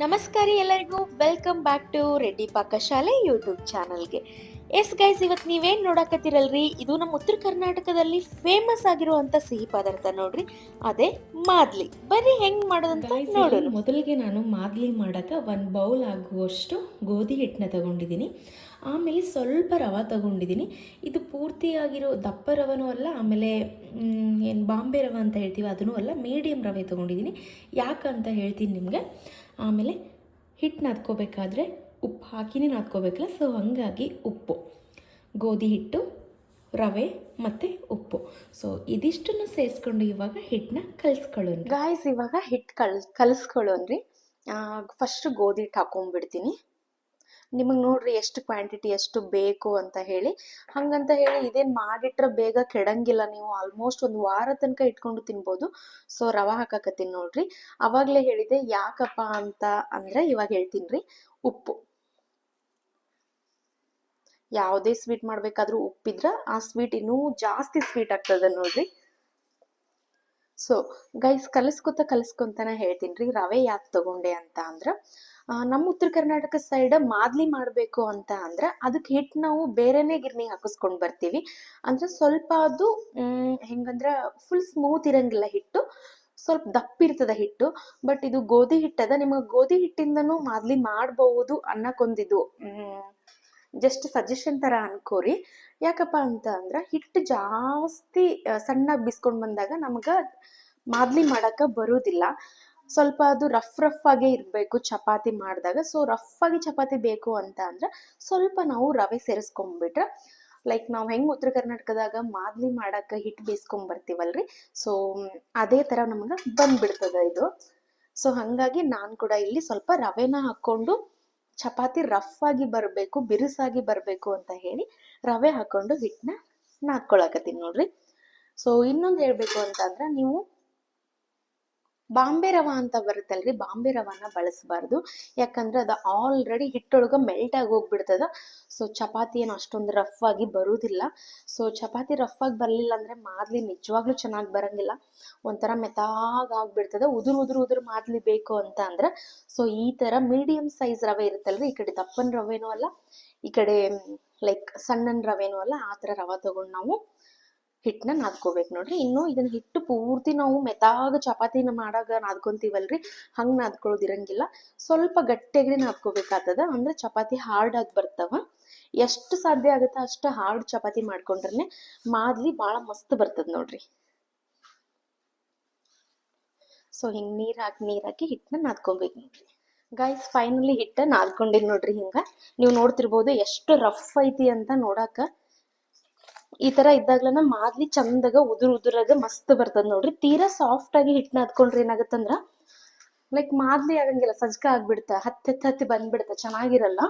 ನಮಸ್ಕಾರ ಎಲ್ಲರಿಗೂ. Welcome back to Reddy Pakashale YouTube ಚಾನಲ್ಗೆ ಎಸ್ ಗೈಸ್ ಇವತ್ತು ನೀವೇನು ನೋಡಕತ್ತೀರಲ್ರಿ? ಇದು ನಮ್ಮ ಉತ್ತರ ಕರ್ನಾಟಕದಲ್ಲಿ ಫೇಮಸ್ ಆಗಿರುವಂಥ ಸಿಹಿ ಪದಾರ್ಥ ನೋಡ್ರಿ. ಅದೇ ಮಾದ್ಲಿ. ಬರೀ ಹೆಂಗ್ ಮಾಡೋದಂತ ನೋಡೋದು ನೋಡೋಣ. ಮೊದಲಿಗೆ ನಾನು ಮಾದ್ಲಿ ಮಾಡಕ್ಕೆ ಒಂದು ಬೌಲ್ ಆಗುವಷ್ಟು ಗೋಧಿ ಹಿಟ್ಟನ್ನ ತಗೊಂಡಿದ್ದೀನಿ. ಆಮೇಲೆ ಸ್ವಲ್ಪ ರವೆ ತಗೊಂಡಿದ್ದೀನಿ. ಇದು ಪೂರ್ತಿಯಾಗಿರೋ ದಪ್ಪ ರವನೂ ಅಲ್ಲ, ಆಮೇಲೆ ಏನು ಬಾಂಬೆ ರವೆ ಅಂತ ಹೇಳ್ತೀವಿ ಅದನ್ನೂ ಅಲ್ಲ ಮೀಡಿಯಮ್ ರವೆ ತೊಗೊಂಡಿದ್ದೀನಿ. ಯಾಕಂತ ಹೇಳ್ತೀನಿ ನಿಮಗೆ. ಆಮೇಲೆ ಹಿಟ್ಟು ನಾದ್ಕೋಬೇಕಾದ್ರೆ ಉಪ್ಪು ಹಾಕಿನೇ ನಾದ್ಕೋಬೇಕಲ್ಲ ಸೊ ಹಾಗಾಗಿ ಉಪ್ಪು. ಗೋಧಿ ಹಿಟ್ಟು, ರವೆ ಮತ್ತು ಉಪ್ಪು. ಸೊ ಇದಿಷ್ಟನ್ನು ಸೇರಿಸ್ಕೊಂಡು ಇವಾಗ ಹಿಟ್ಟನ್ನ ಕಲಿಸ್ಕೊಳ್ಳೋಣ. ಗಾಯ್ಸ್ ಇವಾಗ ಹಿಟ್ಟು ಕಲ್ ಕಲಿಸ್ಕೊಳ್ಳೋನ್ರಿ ಫಸ್ಟ್ ಗೋಧಿ ಹಿಟ್ಟು ಹಾಕೊಂಡ್ಬಿಡ್ತೀನಿ. ನಿಮಗೆ ನೋಡ್ರಿ ಎಷ್ಟು ಕ್ವಾಂಟಿಟಿ ಎಷ್ಟು ಬೇಕು ಅಂತ ಹೇಳಿ. ಹಂಗಂತ ಹೇಳಿ ಇದೇನು ಮಾಡಿಟ್ರೆ ಬೇಗ ಕೆಡಂಗಿಲ್ಲ ನೀವು. ಆಲ್ಮೋಸ್ಟ್ ಒಂದು ವಾರ ತನಕ ಇಟ್ಕೊಂಡು ತಿನ್ಬೋದು. ಸೊ ರವೆ ಹಾಕಕತ್ತೀನಿ ನೋಡ್ರಿ. ಅವಾಗಲೇ ಹೇಳಿದೆ, ಯಾಕಪ್ಪ ಅಂತ ಅಂದ್ರೆ ಇವಾಗ ಹೇಳ್ತೀನಿ ಉಪ್ಪು. ಯಾವುದೇ ಸ್ವೀಟ್ ಮಾಡ್ಬೇಕಾದ್ರೂ ಉಪ್ಪಿದ್ರ ಆ ಸ್ವೀಟ್ ಇನ್ನೂ ಜಾಸ್ತಿ ಸ್ವೀಟ್ ಆಗ್ತದೆ ನೋಡ್ರಿ. ಸೊ ಗೈಸ್ ಕಲಿಸ್ಕೊತ ಕಲಿಸ್ಕೊಂತಾನೆ ಹೇಳ್ತೀನಿ ರೀ ರವೆ ಯಾಕೆ ತಗೊಂಡೆ ಅಂತ ಅಂದ್ರೆ ನಮ್ಮ ಉತ್ತರ ಕರ್ನಾಟಕ ಸೈಡ್ ಮಾದ್ಲಿ ಮಾಡಬೇಕು ಅಂತ ಅಂದ್ರೆ ಅದಕ್ಕೆ ಹಿಟ್ಟು ನಾವು ಬೇರೆನೇ ಗಿರ್ನಿ ಹಾಕಿಸ್ಕೊಂಡು ಬರ್ತೀವಿ. ಅಂದ್ರೆ ಸ್ವಲ್ಪ ಅದು ಹೆಂಗಂದ್ರೆ ಫುಲ್ ಸ್ಮೂತ್ ಇರಂಗಿಲ್ಲ ಹಿಟ್ಟು. ಸ್ವಲ್ಪ ದಪ್ಪ ಇರ್ತದ ಹಿಟ್ಟು. ಬಟ್ ಇದು ಗೋಧಿ ಹಿಟ್ಟದ ನಿಮಗೆ ಗೋಧಿ ಹಿಟ್ಟಿಂದನೂ ಮಾದ್ಲಿ ಮಾಡಬಹುದು ಅನ್ನಕ್ಕೊಂದಿದು ಜಸ್ಟ್ ಸಜೆಷನ್ ತರ ಅನ್ಕೋರಿ. ಯಾಕಪ್ಪ ಅಂತ ಅಂದ್ರೆ ಹಿಟ್ಟು ಜಾಸ್ತಿ ಸಣ್ಣ ಬಿಸ್ಕೊಂಡು ಬಂದಾಗ ನಮ್ಗೆ ಮಾದಲಿ ಮಾಡಕ ಬರೋದಿಲ್ಲ. ಸ್ವಲ್ಪ ಅದು ರಫ್ ರಫ್ ಆಗೇ ಇರಬೇಕು ಚಪಾತಿ ಮಾಡಿದಾಗ. ಸೊ ರಫ್ ಆಗಿ ಚಪಾತಿ ಬೇಕು ಅಂತ ಅಂದ್ರೆ ಸ್ವಲ್ಪ ನಾವು ರವೆ ಸೇರಿಸ್ಕೊಂಡ್ಬಿಟ್ರೆ ಲೈಕ್ ನಾವು ಹೆಂಗೆ ಉತ್ತರ ಕರ್ನಾಟಕದಾಗ ಮಾದಲಿ ಮಾಡಕ್ಕೆ ಹಿಟ್ಟು ಬೇಯಿಸ್ಕೊಂಬರ್ತೀವಲ್ರಿ ಸೊ ಅದೇ ತರ ನಮ್ಗೆ ಬಂದ್ಬಿಡ್ತದೆ ಇದು. ಸೊ ಹಾಗಾಗಿ ನಾನು ಕೂಡ ಇಲ್ಲಿ ಸ್ವಲ್ಪ ರವೆನ ಹಾಕೊಂಡು ಚಪಾತಿ ರಫ್ ಆಗಿ ಬರಬೇಕು, ಬಿರುಸಾಗಿ ಬರಬೇಕು ಅಂತ ಹೇಳಿ ರವೆ ಹಾಕೊಂಡು ಹಿಟ್ಟನ್ನ ನಾದ್ಕೊಳಕತ್ತೀನಿ ನೋಡ್ರಿ. ಸೊ ಇನ್ನೊಂದು ಹೇಳ್ಬೇಕು ಅಂತಂದ್ರೆ ನೀವು ಬಾಂಬೆ ರವ ಅಂತ ಬರುತ್ತಲ್ರಿ, ಬಾಂಬೆ ರವನ ಬಳಸಬಾರ್ದು. ಯಾಕಂದ್ರೆ ಅದು ಆಲ್ರೆಡಿ ಹಿಟ್ಟೊಳಗೆ ಮೆಲ್ಟ್ ಆಗಿ ಹೋಗ್ಬಿಡ್ತದ. ಸೊ ಚಪಾತಿ ಏನು ಅಷ್ಟೊಂದು ರಫ್ ಆಗಿ ಬರುವುದಿಲ್ಲ ಸೊ ಚಪಾತಿ ರಫ್ ಆಗಿ ಬರಲಿಲ್ಲ ಅಂದ್ರೆ ಮಾದಲಿ ನಿಜವಾಗ್ಲೂ ಚೆನ್ನಾಗಿ ಬರಂಗಿಲ್ಲ. ಒಂಥರ ಮೆತ್ತಾಗ್ ಆಗ್ಬಿಡ್ತದ. ಉದುರು ಉದುರು ಉದುರು ಮಾದಲಿ ಬೇಕು ಅಂತ ಅಂದ್ರೆ ಸೊ ಈ ತರ ಮೀಡಿಯಂ ಸೈಜ್ ರವೆ ಇರುತ್ತಲ್ರಿ, ಈ ಕಡೆ ದಪ್ಪನ ರವೆನೂ ಅಲ್ಲ, ಈ ಕಡೆ ಲೈಕ್ ಸಣ್ಣ ರವೆನೂ ಅಲ್ಲ, ಆ ಥರ ರವೆ ತಗೊಂಡು ನಾವು ಹಿಟ್ಟನ್ನ ನಾದ್ಕೋಬೇಕು ನೋಡ್ರಿ. ಇನ್ನು ಇದನ್ನ ಹಿಟ್ಟು ಪೂರ್ತಿ ನಾವು ಮೆತ್ತಾಗ ಚಪಾತಿನ ಮಾಡಾಗ ನಾದ್ಕೊಂತೀವಲ್ರಿ, ಹಂಗ್ ನಾದ್ಕೊಳ್ಳೋದಿರಂಗಿಲ್ಲ ಸ್ವಲ್ಪ ಗಟ್ಟಿಯಾಗಿ ನಾದ್ಕೋಬೇಕಾಗ್ತದ, ಅಂದ್ರೆ ಚಪಾತಿ ಹಾರ್ಡ್ ಆಗಿ ಬರ್ತಾವ. ಎಷ್ಟು ಸಾಧ್ಯ ಆಗುತ್ತೆ ಅಷ್ಟು ಹಾರ್ಡ್ ಚಪಾತಿ ಮಾಡ್ಕೊಂಡ್ರೆ ಮಾದ್ಲಿ ಭಾಳ ಮಸ್ತ್ ಬರ್ತದ ನೋಡ್ರಿ. ಸೊ ಹಿಂಗೆ ನೀರ್ ಹಾಕಿ ನೀರ್ ಹಾಕಿ ಹಿಟ್ಟನ್ನ ನಾದ್ಕೊಬೇಕು ನೋಡ್ರಿ. ಗೈಸ್ ಫೈನಲಿ ಹಿಟ್ಟ ನಾದ್ಕೊಂಡಿದ್ ನೋಡ್ರಿ ಹಿಂಗ. ನೀವು ನೋಡ್ತಿರ್ಬೋದು ಎಷ್ಟು ರಫ್ ಐತಿ ಅಂತ ನೋಡಾಕ. ಈ ತರ ಇದ್ದಾಗ್ಲನ ಮಾದ್ಲಿ ಚಂದಾಗ ಉದುರ್ ಉದುರಾಗ ಮಸ್ತ್ ಬರ್ತದ ನೋಡ್ರಿ. ತೀರಾ ಸಾಫ್ಟ್ ಆಗಿ ಹಿಟ್ಟನ್ನ ಹತ್ಕೊಂಡ್ರೆ ಏನಾಗತ್ತಂದ್ರ ಲೈಕ್ ಮಾದ್ಲಿ ಆಗಂಗಿಲ್ಲ, ಸಜ್ಕ ಆಗ್ಬಿಡ್ತ, ಹತ್ತಿ ಹತ್ತಿ ಹತ್ತಿ ಬಂದ್ಬಿಡ್ತ, ಚೆನ್ನಾಗಿರಲ್ಲ.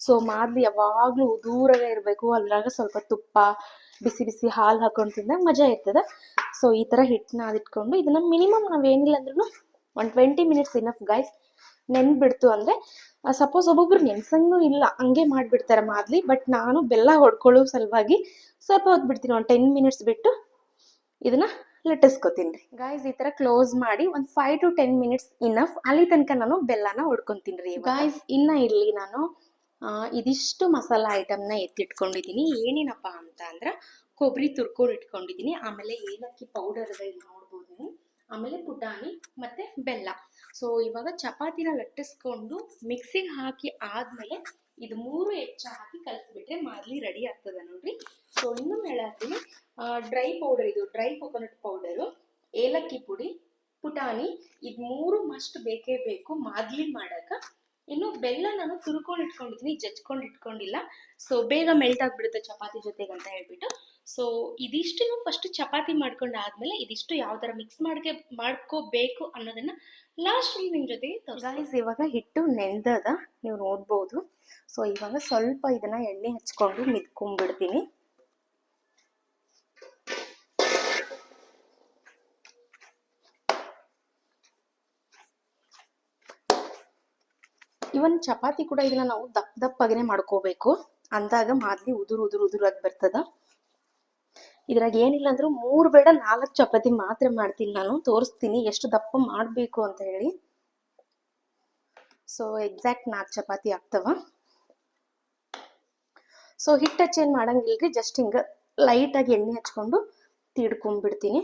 ಸೊ ಮಾದ್ಲಿ ಯಾವಾಗ್ಲೂ ಉದೂರಾಗ ಇರಬೇಕು, ಅದ್ರಾಗ ಸ್ವಲ್ಪ ತುಪ್ಪ, ಬಿಸಿ ಬಿಸಿ ಹಾಲು ಹಾಕೊಂಡು ತಿಂದಾಗ ಮಜಾ ಇರ್ತದ. ಸೊ ಈ ತರ ಹಿಟ್ಟನ್ನ ಅದಿಟ್ಕೊಂಡು ಇದನ್ನ ಮಿನಿಮಮ್ ನಾವೇನಿಲ್ಲ ಅಂದ್ರೂ one twenty minutes enough guys ನೆನ್ಬಿಡ್ತು ಅಂದ್ರೆ ಸಪೋಸ್ ಒಬ್ಬೊಬ್ರು ನೆನ್ಸಂಗೂ ಇಲ್ಲ, ಹಂಗೆ ಮಾಡ್ಬಿಡ್ತಾರೆ ಮಾದಲಿ ಬಟ್ ನಾನು ಬೆಲ್ಲ ಹೊಡ್ಕೊಳ್ಳೋ ಸಲುವಾಗಿ ಸ್ವಲ್ಪ ಹೊತ್ತು ಬಿಡ್ತೀನಿ, ಒಂದು ಟೆನ್ ಮಿನಿಟ್ಸ್ ಬಿಟ್ಟು ಇದನ್ನ ಲಟ್ಟಿಸ್ಕೊತೀನಿ ರೀ. ಗಾಯ್ಸ್ ಈ ತರ ಕ್ಲೋಸ್ ಮಾಡಿ ಒಂದು five to ten minutes enough ಅಲ್ಲಿ ತನಕ ನಾನು ಬೆಲ್ಲನ ಹೊಡ್ಕೊತೀನಿ ರೀ ಗಾಯ್ಸ್ ಇನ್ನ ಇರ್ಲಿ ನಾನು. ಇದಿಷ್ಟು ಮಸಾಲ ಐಟಮ್ನ ಎತ್ತಿಟ್ಕೊಂಡಿದ್ದೀನಿ ಏನೇನಪ್ಪ ಅಂತ ಅಂದ್ರೆ ಕೊಬ್ಬರಿ ತುರ್ಕೊಂಡು ಇಟ್ಕೊಂಡಿದ್ದೀನಿ ಆಮೇಲೆ ಏಲಕ್ಕಿ ಪೌಡರ್ ಇದೆ ಇಲ್ಲಿ ನೋಡ್ಬೋದು ಆಮೇಲೆ ಪುಟಾಣಿ ಮತ್ತೆ ಬೆಲ್ಲ. ಸೊ ಇವಾಗ ಚಪಾತಿನ ಲಟ್ಟಿಸ್ಕೊಂಡು ಮಿಕ್ಸಿಗೆ ಹಾಕಿ ಆದ್ಮೇಲೆ ಇದು ಮೂರು ಹೆಚ್ಚ ಹಾಕಿ ಕಲಸಿಬಿಟ್ರೆ ಮಾದಲಿ ರೆಡಿ ಆಗ್ತದೆ ನೋಡ್ರಿ. ಸೊ ಇನ್ನು ಹೇಳತ್ತೀನಿ ಡ್ರೈ ಪೌಡರ್ ಇದು ಡ್ರೈ ಕೊಕೊನಟ್ ಪೌಡರು ಏಲಕ್ಕಿ ಪುಡಿ, ಪುಟಾಣಿ, ಇದು ಮೂರು ಮಸ್ಟ್ ಬೇಕೇ ಬೇಕು ಮಾದ್ಲಿ ಮಾಡಕ. ಇನ್ನು ಬೆಲ್ಲ ನಾನು ತುರ್ಕೊಂಡು ಇಟ್ಕೊಂಡಿದ್ದೀನಿ, ಜಜ್ಕೊಂಡು ಇಟ್ಕೊಂಡಿಲ್ಲ. ಸೊ ಬೇಗ ಮೆಲ್ಟ್ ಆಗ್ಬಿಡುತ್ತೆ ಚಪಾತಿ ಜೊತೆಗೆ ಅಂತ ಹೇಳ್ಬಿಟ್ಟು. ಸೊ ಇದಿಷ್ಟು ಫಸ್ಟ್ ಚಪಾತಿ ಮಾಡ್ಕೊಂಡು ಆದ್ಮೇಲೆ ಇದಿಷ್ಟು ಯಾವ ಥರ ಮಿಕ್ಸ್ ಮಾಡ್ಕೆ ಮಾಡ್ಕೋಬೇಕು ಅನ್ನೋದನ್ನ ಲಾಸ್ಟಲ್ಲಿ ನಿಮ್ಮ ಜೊತೆಗೆ ಗೈಸ್ ಇವಾಗ ಹಿಟ್ಟು ನೆಂದದ, ನೀವು ನೋಡ್ಬೋದು. ಸೊ ಇವಾಗ ಸ್ವಲ್ಪ ಇದನ್ನ ಎಣ್ಣೆ ಹಚ್ಕೊಂಡು ಮಿದ್ಕೊಂಡ್ಬಿಡ್ತೀನಿ. ಇವನ್ ಚಪಾತಿ ಕೂಡ ಇದನ್ನ ನಾವು ದಪ್ಪ ದಪ್ಪಾಗನೆ ಮಾಡ್ಕೋಬೇಕು. ಅಂದಾಗ ಮಾದ್ಲಿ ಉದುರು ಉದುರು ಉದುರಾಗಿ ಬರ್ತದ. ಇದ್ರಾಗ ಏನಿಲ್ಲ ಅಂದ್ರೂ ಮೂರ್ ಬೇಡ, ನಾಲ್ಕು ಚಪಾತಿ ಮಾತ್ರ ಮಾಡ್ತೀನಿ ನಾನು. ತೋರಿಸ್ತೀನಿ ಎಷ್ಟು ದಪ್ಪ ಮಾಡಬೇಕು ಅಂತ ಹೇಳಿ. ಸೊ ಎಕ್ಸಾಕ್ಟ್ ನಾಲ್ಕು ಚಪಾತಿ ಆಗ್ತವ. ಸೊ ಹಿಟ್ಟು ಹಚ್ಚೇನು ಮಾಡಂಗಿಲ್ರಿ ಜಸ್ಟ್ ಹಿಂಗೆ ಲೈಟಾಗಿ ಎಣ್ಣೆ ಹಚ್ಕೊಂಡು ತೀಡ್ಕೊಂಡ್ಬಿಡ್ತೀನಿ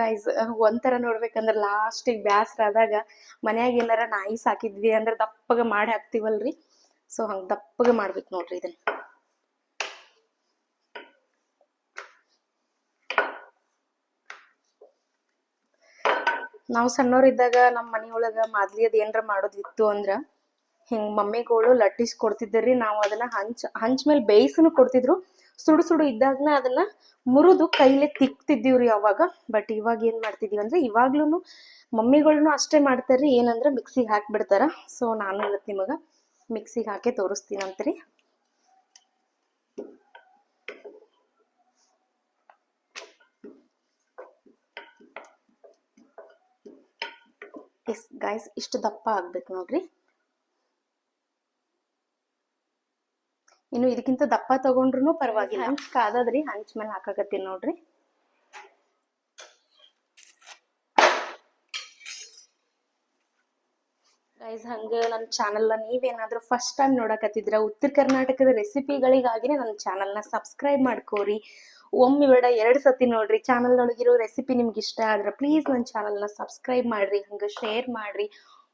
ಗೈಸ್ ಒಂಥರ ನೋಡ್ಬೇಕಂದ್ರೆ ಲಾಸ್ಟಿಗೆ ಬ್ಯಾಸ್ರ ಆದಾಗ ಮನ್ಯಾಗ ಏನಾರ ನಾಯಿ ಸಾಕಿದ್ವಿ ಅಂದ್ರೆ ದಪ್ಪಗೆ ಮಾಡಿ ಹಾಕ್ತಿವಲ್ರಿ? ಸೊ ಹಂಗೆ ದಪ್ಪಗೆ ಮಾಡ್ಬೇಕು ನೋಡ್ರಿ ಇದನ್ನ. ನಾವು ಸಣ್ಣವ್ರಿದ್ದಾಗ ನಮ್ಮ ಮನೆಯೊಳಗ ಮಾದ್ಲಿ ಅದ್ ಏನರ ಮಾಡೋದಿತ್ತು ಅಂದ್ರ ಹಿಂಗ್ ಮಮ್ಮಿಗಳು ಲಟ್ಟಿಸ್ ಕೊಡ್ತಿದ್ದರಿ, ನಾವು ಅದನ್ನ ಹಂಚ್ ಹಂಚ್ ಮೇಲೆ ಬೇಯಿಸನು ಕೊಡ್ತಿದ್ರು. ಸುಡು ಸುಡು ಇದ್ದಾಗನ ಅದನ್ನ ಮುರಿದು ಕೈಲೇ ತಿಕ್ತಿದ್ದೀವ್ರಿ ಅವಾಗ. ಬಟ್ ಇವಾಗ ಏನ್ ಮಾಡ್ತಿದೀವಿ ಅಂದ್ರೆ ಇವಾಗ್ಲೂ ಮಮ್ಮಿಗಳ್ನು ಅಷ್ಟೇ ಮಾಡ್ತಾರ್ರಿ. ಏನಂದ್ರೆ ಮಿಕ್ಸಿಗೆ ಹಾಕ್ಬಿಡ್ತಾರ. ಸೊ ನಾನು ಇವತ್ತು ನಿಮಗ ಮಿಕ್ಸಿಗೆ ಹಾಕಿ ತೋರಿಸ್ತೀನಂತ್ರಿ. ಎಸ್ ಗಾಯ್ಸ್ ಇಷ್ಟು ದಪ್ಪ ಆಗ್ಬೇಕು ನೋಡ್ರಿ. ಇನ್ನು ಇದಕ್ಕಿಂತ ದಪ್ಪ ತಗೊಂಡ್ರು ಪರವಾಗಿಲ್ಲ. ಹಂಚ್ ಕಾದದ್ರಿ ಹಂಚ್ ಮೇಲೆ ಹಾಕಾಕತ್ತೀನಿ ನೋಡ್ರಿ. ಗೈಸ್ ಹಂಗೆ ನನ್ನ ಚಾನಲ್ನ ನೀವೇನಾದ್ರೂ ಫಸ್ಟ್ ಟೈಮ್ ನೋಡಕತ್ತಿದ್ರ ಉತ್ತರ ಕರ್ನಾಟಕದ ರೆಸಿಪಿಗಳಿಗಾಗಿನೇ ನನ್ನ ಚಾನಲ್ನ ಸಬ್ಸ್ಕ್ರೈಬ್ ಮಾಡ್ಕೋರಿ. ಒಮ್ಮೆ ಬೇಡ ಎರಡು ಸತಿ ನೋಡ್ರಿ. ಚಾನಲ್ನೊಳಗಿರೋ ರೆಸಿಪಿ ನಿಮ್ಗೆ ಇಷ್ಟ ಆದ್ರೆ ಪ್ಲೀಸ್ ನನ್ನ ಚಾನಲ್ನ ಸಬ್ಸ್ಕ್ರೈಬ್ ಮಾಡ್ರಿ ಹಂಗೆ ಶೇರ್ ಮಾಡ್ರಿ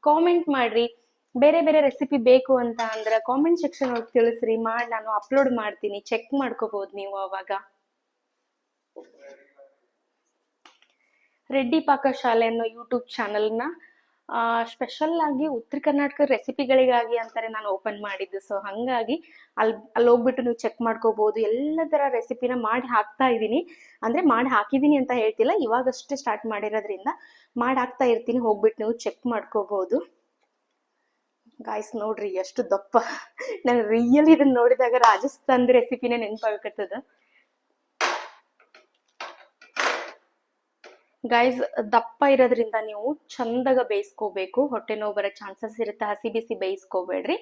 ಕಾಮೆಂಟ್ ಮಾಡ್ರಿ. ಬೇರೆ ಬೇರೆ ರೆಸಿಪಿ ಬೇಕು ಅಂತ ಅಂದ್ರೆ ಕಾಮೆಂಟ್ ಸೆಕ್ಷನ್ ಒಳಗೆ ತಿಳಿಸ್ರಿ. ಮಾಡಿ, ನಾನು ಅಪ್ಲೋಡ್ ಮಾಡ್ತೀನಿ. ಚೆಕ್ ಮಾಡ್ಕೋಬಹುದು ನೀವು ಅವಾಗ. ರೆಡ್ಡಿ ಪಾಕಶಾಲೆ ಅನ್ನೋ ಯೂಟ್ಯೂಬ್ ಚಾನಲ್ನ ಸ್ಪೆಷಲ್ ಆಗಿ ಉತ್ತರ ಕರ್ನಾಟಕ ರೆಸಿಪಿಗಳಿಗಾಗಿ ಅಂತಾರೆ ನಾನು ಓಪನ್ ಮಾಡಿದ್ದು. ಸೊ ಹಂಗಾಗಿ ಅಲ್ಲಿ ಅಲ್ಲಿ ಹೋಗ್ಬಿಟ್ಟು ನೀವು ಚೆಕ್ ಮಾಡ್ಕೋಬಹುದು ಎಲ್ಲ ತರ ರೆಸಿಪಿನ ಮಾಡಿ ಹಾಕ್ತಾ ಇದ್ದೀನಿ. ಅಂದ್ರೆ ಮಾಡಿ ಹಾಕಿದ್ದೀನಿ ಅಂತ ಹೇಳ್ತಿಲ್ಲ. ಇವಾಗಷ್ಟೇ ಸ್ಟಾರ್ಟ್ ಮಾಡಿರೋದ್ರಿಂದ ಮಾಡಿ ಹಾಕ್ತಾ ಇರ್ತೀನಿ. ಹೋಗ್ಬಿಟ್ಟು ನೀವು ಚೆಕ್ ಮಾಡ್ಕೋಬಹುದು ಗಾಯ್ಸ್ ನೋಡ್ರಿ, ಎಷ್ಟು ದಪ್ಪ. ನಾನು ರಿಯಲ್ ಇದನ್ನ ನೋಡಿದಾಗ ರಾಜಸ್ಥಾನ್ ರೆಸಿಪಿನೇ ನೆನಪಾಗತ್ತದ ಗೈಸ್ ದಪ್ಪ ಇರೋದ್ರಿಂದ ನೀವು ಚಂದಾಗ ಬೇಯಿಸ್ಕೋಬೇಕು. ಹೊಟ್ಟೆ ನೋವು ಬರೋ ಚಾನ್ಸಸ್ ಇರುತ್ತೆ, ಹಸಿ ಬಿಸಿ ಬೇಯಿಸ್ಕೋಬೇಡ್ರಿ.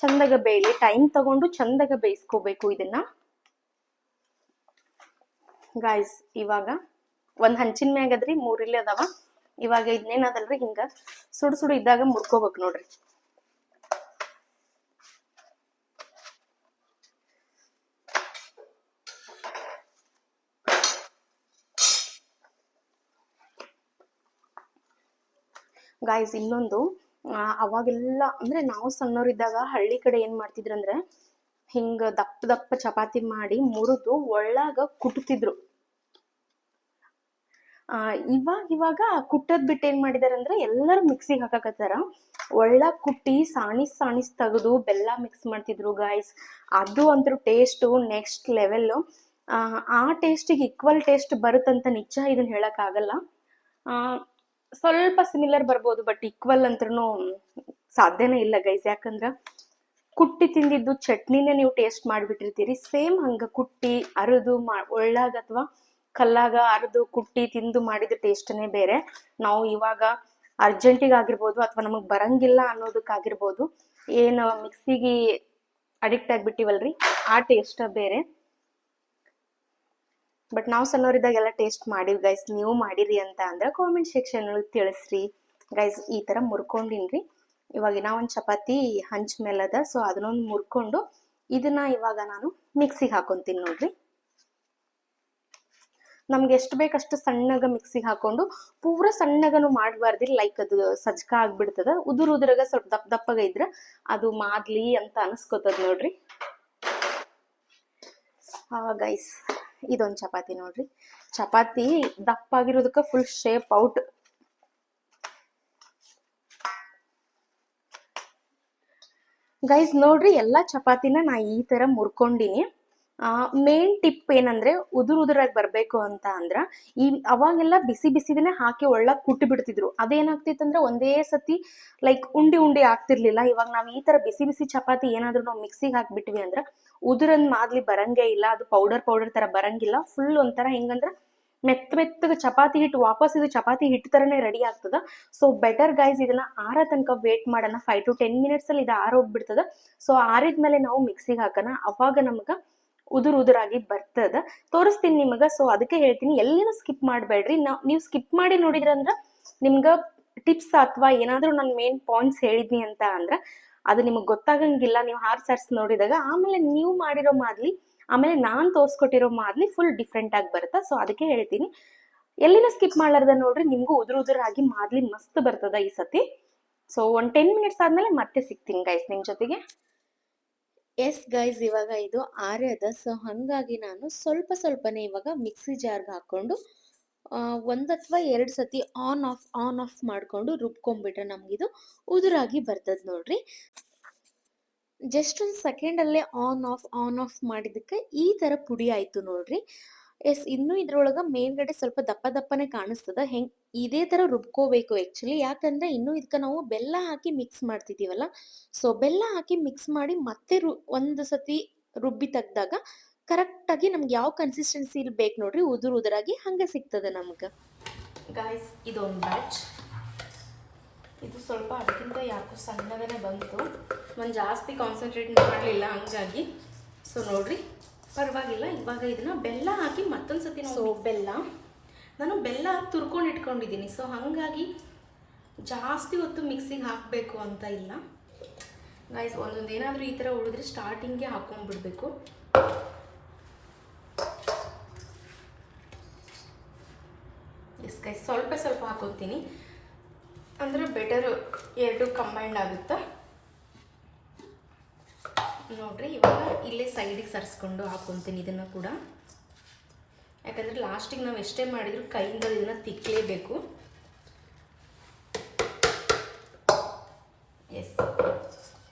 ಚಂದಾಗ ಬೇಯಲಿ ಟೈಮ್ ತಗೊಂಡು ಚಂದಾಗ ಬೇಯಿಸ್ಕೋಬೇಕು ಇದನ್ನ. ಗಾಯ್ಸ್ ಇವಾಗ ಒಂದ್ ಹಂಚಿನ ಮ್ಯಾಗದ್ರಿ ಮೂರಿಲ್ಲಿ ಅದಾವ. ಇವಾಗ ಇದನ್ನೇನದಲ್ರಿ ಹಿಂಗ ಸುಡು ಸುಡು ಇದ್ದಾಗ ಮುರ್ಕೋಬೇಕು ನೋಡ್ರಿ. ಗಾಯ್ಸ್ ಇನ್ನೊಂದು ಅವಾಗೆಲ್ಲ ಅಂದ್ರೆ ನಾವು ಸಣ್ಣವರಿದ್ದಾಗ ಹಳ್ಳಿ ಕಡೆ ಏನು ಮಾಡ್ತಿದ್ರು ಅಂದ್ರೆ ಹಿಂಗ ದಪ್ಪ ದಪ್ಪ ಚಪಾತಿ ಮಾಡಿ ಮುರಿದು ಒಳ್ಳಾಗ ಕುಟ್ತಿದ್ರು. ಇವಾಗ ಇವಾಗ ಕುಟ್ಟದ್ ಬಿಟ್ಟು ಏನ್ ಮಾಡಿದಾರೆ ಅಂದ್ರೆ ಎಲ್ಲರೂ ಮಿಕ್ಸಿಗೆ ಹಾಕಾಕತ್ತಾರ. ಒಳ್ಳ ಕುಟ್ಟಿ ಸಾಣಿಸ್ ಸಾಣಿಸ್ ತೆಗೆದು ಬೆಲ್ಲ ಮಿಕ್ಸ್ ಮಾಡ್ತಿದ್ರು ಗಾಯ್ಸ್ ಅದು ಅಂತೂ ಟೇಸ್ಟು ನೆಕ್ಸ್ಟ್ ಲೆವೆಲ್ಲು ಆ ಟೇಸ್ಟಿಗೆ ಈಕ್ವಲ್ ಟೇಸ್ಟ್ ಬರುತ್ತಂತ ನಿಜ ಇದನ್ನ ಹೇಳಕ್ ಆಗಲ್ಲ. ಆ, ಸ್ವಲ್ಪ ಸಿಮಿಲರ್ ಬರ್ಬೋದು ಬಟ್ ಈಕ್ವಲ್ ಅಂದ್ರೂ ಸಾಧ್ಯನೇ ಇಲ್ಲ ಗೈಸ್ ಯಾಕಂದ್ರೆ ಕುಟ್ಟಿ ತಿಂದಿದ್ದು ಚಟ್ನಿನೇ ನೀವು ಟೇಸ್ಟ್ ಮಾಡಿಬಿಟ್ಟಿರ್ತೀರಿ. ಸೇಮ್ ಹಂಗೆ ಕುಟ್ಟಿ, ಅರದು, ಮಾ, ಒಳ್ಳಾಗ ಅಥವಾ ಕಲ್ಲಾಗ ಅರ್ದು, ಕುಟ್ಟಿ ತಿಂದು ಮಾಡಿದ ಟೇಸ್ಟನೇ ಬೇರೆ. ನಾವು ಇವಾಗ ಅರ್ಜೆಂಟಿಗೆ ಆಗಿರ್ಬೋದು ಅಥವಾ ನಮಗೆ ಬರಂಗಿಲ್ಲ ಅನ್ನೋದಕ್ಕಾಗಿರ್ಬೋದು, ಏನು ಮಿಕ್ಸಿಗೆ ಅಡಿಕ್ಟ್ ಆಗಿಬಿಟ್ಟಿವಲ್ರಿ, ಆ ಟೇಸ್ಟ ಬೇರೆ. ಬಟ್ ನಾವು ಸಣ್ಣವರಿದ್ದಾಗ ಎಲ್ಲ ಟೇಸ್ಟ್ ಮಾಡಿವಿ ಗೈಸ್ ನೀವು ಮಾಡಿರಿ ಅಂತ ಅಂದ್ರೆ ಕಾಮೆಂಟ್ ಸೆಕ್ಷನ್ ತಿಳಿಸ್ರಿ. ಗೈಸ್ ಈ ತರ ಮುರ್ಕೊಂಡಿನ್ರಿ. ಇವಾಗ ಇನ್ನ ಒಂದು ಚಪಾತಿ ಹಂಚ್ ಮೇಲದ ಸೊ ಅದನ್ನೊಂದು ಮುರ್ಕೊಂಡು ಇದನ್ನ ಇವಾಗ ನಾನು ಮಿಕ್ಸಿಗೆ ಹಾಕೊಂತೀನಿ ನೋಡ್ರಿ. ನಮ್ಗೆ ಎಷ್ಟು ಬೇಕಷ್ಟು ಸಣ್ಣಗ ಮಿಕ್ಸಿಗೆ ಹಾಕೊಂಡು, ಪೂರ ಸಣ್ಣಗನು ಮಾಡಬಾರ್ದು ಲೈಕ್ ಅದು ಸಜ್ಕ ಆಗ್ಬಿಡ್ತದ. ಉದುರು ಉದುರಾಗ ಸ್ವಲ್ಪ ದಪ್ಪ ದಪ್ಪಗ ಇದ್ರ ಅದು ಮಾದ್ಲಿ ಅಂತ ಅನ್ಸ್ಕೊತದ ನೋಡ್ರಿ. ಗೈಸ್ ಇದೊಂದು ಚಪಾತಿ ನೋಡ್ರಿ. ಚಪಾತಿ ದಪ್ಪ ಆಗಿರೋದಕ್ಕೆ ಫುಲ್ ಶೇಪ್ ಔಟ್ ಗೈಸ್ ನೋಡ್ರಿ ಎಲ್ಲಾ ಚಪಾತಿನ ನಾ ಈ ತರ ಮುರ್ಕೊಂಡಿನಿ. ಮೇನ್ ಟಿಪ್ ಏನಂದ್ರೆ ಉದುರು ಉದುರಾಗಿ ಬರಬೇಕು ಅಂತ ಅಂದ್ರ ಈ ಅವಾಗೆಲ್ಲ ಬಿಸಿ ಬಿಸಿದನ್ನೇ ಹಾಕಿ ಒಳ್ಳ ಕುಟ್ಟಿ ಬಿಡ್ತಿದ್ರು. ಅದೇನಾಗ್ತಿತ್ತಂದ್ರೆ ಒಂದೇ ಸತಿ ಲೈಕ್ ಉಂಡಿ ಉಂಡಿ ಆಗ್ತಿರ್ಲಿಲ್ಲ. ಇವಾಗ ನಾವು ಈ ತರ ಬಿಸಿ ಬಿಸಿ ಚಪಾತಿ ಏನಾದ್ರೂ ನಾವು ಮಿಕ್ಸಿಗೆ ಹಾಕ್ಬಿಟ್ವಿ ಅಂದ್ರ ಉದುರನ್ ಮಾದ್ಲಿ ಬರಂಗೇ ಇಲ್ಲ. ಅದು ಪೌಡರ್ ಪೌಡರ್ ತರ ಬರಂಗಿಲ್ಲ. ಫುಲ್ ಒಂಥರ ಹೆಂಗಂದ್ರ ಮೆತ್ತ ಮೆತ್ತಗ ಚಪಾತಿ ಹಿಟ್ಟು ವಾಪಸ್ ಇದು ಚಪಾತಿ ಹಿಟ್ಟು ತರನೇ ರೆಡಿ ಆಗ್ತದ. ಸೊ ಬೆಟರ್ ಗೈಸ್ ಇದನ್ನ ಆರ ತನಕ ವೇಟ್ ಮಾಡೋಣ. ಫೈವ್ ಟು ಟೆನ್ ಮಿನಿಟ್ಸ್ ಅಲ್ಲಿ ಇದು ಆರೋಗ್ಬಿಡ್ತದ ಸೊ ಆರಿದ್ಮೇಲೆ ನಾವು ಮಿಕ್ಸಿಗೆ ಹಾಕೋಣ. ಅವಾಗ ನಮ್ಗ ಉದುರು ಉದುರಾಗಿ ಬರ್ತದ. ತೋರಿಸ್ತೀನಿ ನಿಮಗೆ. ಸೊ ಅದಕ್ಕೆ ಹೇಳ್ತೀನಿ, ಎಲ್ಲಿನೂ ಸ್ಕಿಪ್ ಮಾಡಬೇಡ್ರಿ. ನಾ, ನೀವು ಸ್ಕಿಪ್ ಮಾಡಿ ನೋಡಿದ್ರಂದ್ರ ನಿಮ್ಗೆ ಟಿಪ್ಸ್ ಅಥವಾ ಏನಾದರೂ ನಾನು ಮೇನ್ ಪಾಯಿಂಟ್ಸ್ ಹೇಳಿದ್ನಿ ಅಂತ ಅಂದ್ರೆ, ಅದು ನಿಮಗೆ ಗೊತ್ತಾಗಂಗಿಲ್ಲ. ನೀವು ಹಾರ್ ಸರ್ಸ್ ನೋಡಿದಾಗ, ಆಮೇಲೆ ನೀವು ಮಾಡಿರೋ ಮಾದ್ಲಿ, ಆಮೇಲೆ ನಾನು ತೋರಿಸ್ಕೊಟ್ಟಿರೋ ಮಾದ್ಲಿ ಫುಲ್ ಡಿಫ್ರೆಂಟ್ ಆಗಿ ಬರುತ್ತೆ? ಸೊ ಅದಕ್ಕೆ ಹೇಳ್ತೀನಿ, ಎಲ್ಲಿನ ಸ್ಕಿಪ್ ಮಾಡ್ಲಾರ್ದ ನೋಡ್ರಿ, ನಿಮ್ಗೂ ಉದುರು ಉದುರಾಗಿ ಮಾದ್ಲಿ ಮಸ್ತ್ ಬರ್ತದ ಈ ಸತಿ. ಸೊ ಒಂದ್ ಟೆನ್ ಮಿನಿಟ್ಸ್ ಆದ್ಮೇಲೆ ಮತ್ತೆ ಸಿಗ್ತೀನಿ ಗೈಸ್ ನಿಮ್ ಜೊತೆಗೆ. ಎಸ್ ಗೈಸ್, ಇವಾಗ ಇದು ಆರ್ಯದ. ಸೊ, ಹಾಗಾಗಿ ನಾನು ಸ್ವಲ್ಪ ಸ್ವಲ್ಪನೇ ಇವಾಗ ಮಿಕ್ಸಿ ಜಾರ್ಗೆ ಹಾಕ್ಕೊಂಡು ಒಂದು ಅಥವಾ ಎರಡು ಸತಿ ಆನ್ ಆಫ್ ಆನ್ ಆಫ್ ಮಾಡಿಕೊಂಡು ರುಬ್ಕೊಂಡ್ಬಿಟ್ರೆ ನಮಗಿದು ಉದುರಾಗಿ ಬರ್ತದ ನೋಡ್ರಿ. ಜಸ್ಟ್ ಒಂದು ಸೆಕೆಂಡಲ್ಲೇ ಆನ್ ಆಫ್ ಆನ್ ಆಫ್ ಮಾಡಿದ್ದಕ್ಕೆ ಈ ಥರ ಪುಡಿ ಆಯಿತು ನೋಡ್ರಿ. ಎಸ್, ಇನ್ನೂ ಇದ್ರೊಳಗೆ ಮೇಲ್ಗಡೆ ಸ್ವಲ್ಪ ದಪ್ಪ ದಪ್ಪನೇ ಕಾಣಿಸ್ತದ. ಹೆಂಗ್ ಇದೇ ಥರ ರುಬ್ಕೋಬೇಕು ಆ್ಯಕ್ಚುಲಿ ಯಾಕಂದರೆ ಇನ್ನೂ ಇದಕ್ಕೆ ನಾವು ಬೆಲ್ಲ ಹಾಕಿ ಮಿಕ್ಸ್ ಮಾಡ್ತಿದ್ದೀವಲ್ಲ? ಸೊ ಬೆಲ್ಲ ಹಾಕಿ ಮಿಕ್ಸ್ ಮಾಡಿ ಮತ್ತೆ ರು ಒಂದು ಸತಿ ರುಬ್ಬಿ ತೆಗ್ದಾಗ ಕರೆಕ್ಟಾಗಿ ನಮ್ಗೆ ಯಾವ ಕನ್ಸಿಸ್ಟೆನ್ಸಿ ಇಲ್ಲಿ ಬೇಕು ನೋಡ್ರಿ ಉದುರು ಉದುರಾಗಿ ಹಂಗೆ ಸಿಗ್ತದೆ ನಮ್ಗೆ. ಗಾಯ್ಸ್ ಇದೊಂದು ಬ್ಯಾಚ್ ಇದು ಸ್ವಲ್ಪ ಅದಕ್ಕಿಂತ ಯಾಕೋ ಸಣ್ಣದೇ ಬಂತು. ನಾನು ಜಾಸ್ತಿ ಕಾನ್ಸಂಟ್ರೇಟ್ ಮಾಡಲಿಲ್ಲ ಹಂಗಾಗಿ. ಸೊ ನೋಡ್ರಿ. ಪರವಾಗಿಲ್ಲ ಇವಾಗ ಇದನ್ನ ಬೆಲ್ಲ ಹಾಕಿ ಮತ್ತೊಂದು ಸತಿ ಸೊ ಬೆಲ್ಲ. ನಾನು ಬೆಲ್ಲ ತುರ್ಕೊಂಡು ಇಟ್ಕೊಂಡಿದ್ದೀನಿ. ಸೊ ಹಾಗಾಗಿ ಜಾಸ್ತಿ ಹೊತ್ತು ಮಿಕ್ಸಿಗೆ ಹಾಕಬೇಕು ಅಂತ ಇಲ್ಲ. ಗೈಸ್ ಒಂದೊಂದು ಏನಾದರೂ ಈ ಥರ ಉಳಿದ್ರೆ ಸ್ಟಾರ್ಟಿಂಗ್ಗೆ ಹಾಕೊಂಡ್ಬಿಡ್ಬೇಕು. ಎಸ್ ಗೈಸ್ ಸ್ವಲ್ಪ ಸ್ವಲ್ಪ ಹಾಕೋತೀನಿ. ಅಂದರೆ ಬೆಟರ್ ಎರಡು ಕಂಬೈಂಡ್ ಆಗುತ್ತಾ? ನೋಡ್ರಿ, ಇವಾಗ ಇಲ್ಲೇ ಸೈಡಿಗೆ ಸರಿಸ್ಕೊಂಡು ಹಾಕೊತೀನಿ ಇದನ್ನು ಕೂಡ. ಯಾಕಂದರೆ ಲಾಸ್ಟಿಗೆ ನಾವು ಎಷ್ಟೇ ಮಾಡಿದರೂ ಕೈಯಿಂದ ಇದನ್ನು ತಿಕ್ಕಲೇಬೇಕು ಎಸ್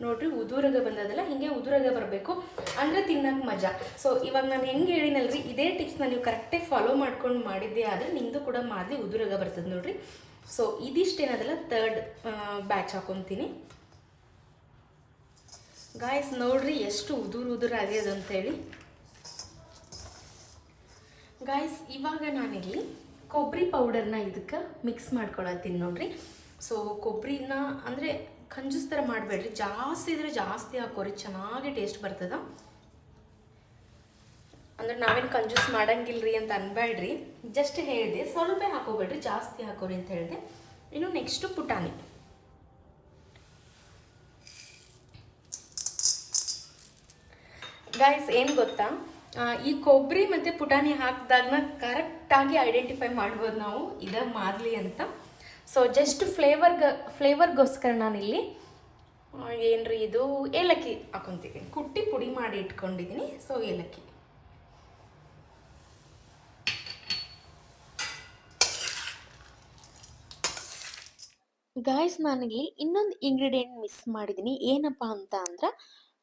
ನೋಡ್ರಿ, ಉದುರಾಗ ಬಂದದಲ್ಲ, ಹಿಂಗೆ ಉದುರಾಗ ಬರಬೇಕು. ಅಂದರೆ ತಿನ್ನಕ್ಕೆ ಮಜಾ. ಸೊ ಇವಾಗ ನಾನು ಹೆಂಗೆ ಹೇಳಿನಲ್ರಿ, ಇದೇ ಟಿಪ್ಸ್ನ ನೀವು ಕರೆಕ್ಟಾಗಿ ಫಾಲೋ ಮಾಡ್ಕೊಂಡು ಮಾಡಿದ್ದೆ ಆದರೆ ನಿಮ್ಮದು ಕೂಡ ಮಾದಲಿ ಉದುರಾಗ ಬರ್ತದೆ ನೋಡ್ರಿ. ಸೊ ಇದಿಷ್ಟೇನದಲ್ಲ ತರ್ಡ್ ಬ್ಯಾಚ್ ಹಾಕೊತೀನಿ. ಗಾಯ್ಸ್ ನೋಡ್ರಿ, ಎಷ್ಟು ಉದುರು ಉದುರು ಆಗ್ಯದ ಅಂತೇಳಿ ಗಾಯ್ಸ್ ಇವಾಗ ನಾನಿಲ್ಲಿ ಕೊಬ್ಬರಿ ಪೌಡರ್ನ ಇದಕ್ಕೆ ಮಿಕ್ಸ್ ಮಾಡ್ಕೊಳತ್ತೀನಿ ನೋಡ್ರಿ. ಸೊ ಕೊಬ್ಬರಿನ ಅಂದರೆ ಕಂಜೂಸ್ ಥರ ಮಾಡಬೇಡ್ರಿ. ಜಾಸ್ತಿ ಇದ್ರೆ ಜಾಸ್ತಿ ಹಾಕೋರಿ, ಚೆನ್ನಾಗಿ ಟೇಸ್ಟ್ ಬರ್ತದ. ಅಂದ್ರೆ ನಾವೇನು ಕಂಜೂಸ್ ಮಾಡಂಗಿಲ್ರಿ ಅಂತ ಅನ್ಬೇಡ್ರಿ ಜಸ್ಟ್ ಹೇಳಿದೆ, ಸ್ವಲ್ಪ ಹಾಕೋಬೇಡ್ರಿ, ಜಾಸ್ತಿ ಹಾಕೋರಿ ಅಂತ ಹೇಳಿದೆ. ಇನ್ನು ನೆಕ್ಸ್ಟು ಪುಟಾಣಿ. ಗಾಯ್ಸ್ ಏನು ಗೊತ್ತಾ? ಈ ಕೊಬ್ಬರಿ ಮತ್ತು ಪುಟಾಣಿ ಹಾಕಿದಾಗನ ಕರೆಕ್ಟಾಗಿ ಐಡೆಂಟಿಫೈ ಮಾಡ್ಬೋದು ನಾವು. ಇದ ಮಾದಲಿ ಅಂತ. ಸೊ ಜಸ್ಟ್ ಫ್ಲೇವರ್ಗ ಫ್ಲೇವರ್ಗೋಸ್ಕರ ಇಲ್ಲಿ ಏನ್ರಿ ಇದು, ಏಲಕ್ಕಿ ಹಾಕೊತೀನಿ ಕುಟ್ಟಿ ಪುಡಿ ಮಾಡಿ ಇಟ್ಕೊಂಡಿದ್ದೀನಿ. ಸೊ ಏಲಕ್ಕಿ. ಗಾಯ್ಸ್ ನಾನಿಲ್ಲಿ ಇನ್ನೊಂದು ಇಂಗ್ರೀಡಿಯೆಂಟ್ ಮಿಸ್ ಮಾಡಿದ್ದೀನಿ. ಏನಪ್ಪ ಅಂತ ಅಂದ್ರೆ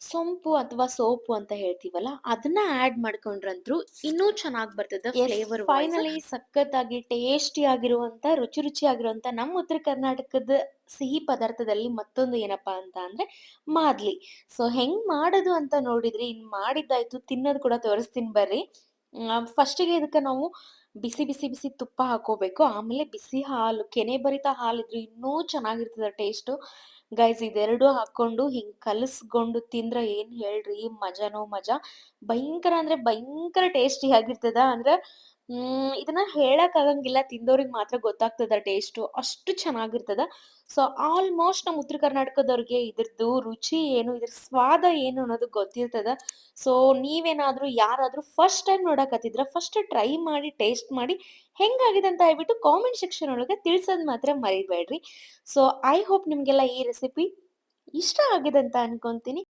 ಸೊಂಪು ಅಥವಾ ಸೋಪು ಅಂತ ಹೇಳ್ತೀವಲ್ಲ ಅದನ್ನ ಆಡ್ ಮಾಡ್ಕೊಂಡ್ರಂತೂ ಇನ್ನೂ ಚೆನ್ನಾಗಿ ಬರ್ತದೆ ಫ್ಲೇವರ್ ಫೈನಲಿ ಸಖತ್ತಾಗಿ ಟೇಸ್ಟಿ ಆಗಿರುವಂತ ರುಚಿ ರುಚಿ ಆಗಿರುವಂತ ನಮ್ಮ ಉತ್ತರ ಕರ್ನಾಟಕದ ಸಿಹಿ ಪದಾರ್ಥದಲ್ಲಿ ಮತ್ತೊಂದು ಏನಪ್ಪಾ ಅಂತ ಅಂದ್ರೆ ಮಾದ್ಲಿ. ಸೊ ಹೆಂಗ್ ಮಾಡೋದು ಅಂತ ನೋಡಿದ್ರಿ ಇನ್ ಮಾಡಿದ್ದಾಯ್ತು ತಿನ್ನೋದು ಕೂಡ ತೋರಿಸ್ತೀನಿ ಬರ್ರಿ. ಫಸ್ಟಿಗೆ ಇದಕ್ಕೆ ನಾವು ಬಿಸಿ ಬಿಸಿ ಬಿಸಿ ತುಪ್ಪ ಹಾಕೋಬೇಕು. ಆಮೇಲೆ ಬಿಸಿ ಹಾಲು ಕೆನೆ ಬರಿತ ಹಾಲು ಇದ್ರೆ ಇನ್ನೂ ಚೆನ್ನಾಗಿರ್ತದೆ ಟೇಸ್ಟು ಗೈಸ್ ಇದೆರಡು ಹಾಕೊಂಡು ಹಿಂಗ್ ಕಲಸ್ಕೊಂಡು ತಿಂದ್ರೆ ಏನ್ ಹೇಳ್ರಿ? ಮಜಾನೋ ಮಜಾ. ಭಯಂಕರ ಅಂದ್ರೆ ಭಯಂಕರ ಟೇಸ್ಟಿ ಆಗಿರ್ತದ. ಅಂದ್ರೆ ಹ್ಮ್, ಇದನ್ನ ಹೇಳಕ್ ಆಗಂಗಿಲ್ಲ. ತಿಂದವ್ರಿಗೆ ಮಾತ್ರ ಗೊತ್ತಾಗ್ತದ ಟೇಸ್ಟ್. ಅಷ್ಟು ಚೆನ್ನಾಗಿರ್ತದ. ಸೊ, ಆಲ್ಮೋಸ್ಟ್ ನಮ್ಮ ಉತ್ತರ ಕರ್ನಾಟಕದವ್ರಿಗೆ ಇದ್ರದ್ದು ರುಚಿ ಏನು, ಇದ್ರ ಸ್ವಾದ ಏನು ಅನ್ನೋದು ಗೊತ್ತಿರ್ತದ. ಸೊ, ನೀವೇನಾದ್ರೂ ಯಾರಾದ್ರೂ ಫಸ್ಟ್ ಟೈಮ್ ನೋಡಕತ್ತಿದ್ರ ಫಸ್ಟ್ ಟ್ರೈ ಮಾಡಿ ಟೇಸ್ಟ್ ಮಾಡಿ ಹೆಂಗಾಗಿದೆ ಅಂತ ಹೇಳ್ಬಿಟ್ಟು ಕಾಮೆಂಟ್ ಸೆಕ್ಷನ್ ಒಳಗೆ ತಿಳ್ಸೋದ್ ಮಾತ್ರ ಮರಿಬೇಡ್ರಿ. ಸೊ ಐ ಹೋಪ್ ನಿಮ್ಗೆಲ್ಲ ಈ ರೆಸಿಪಿ ಇಷ್ಟ ಆಗಿದೆ ಅಂತ ಅನ್ಕೊಂತೀನಿ.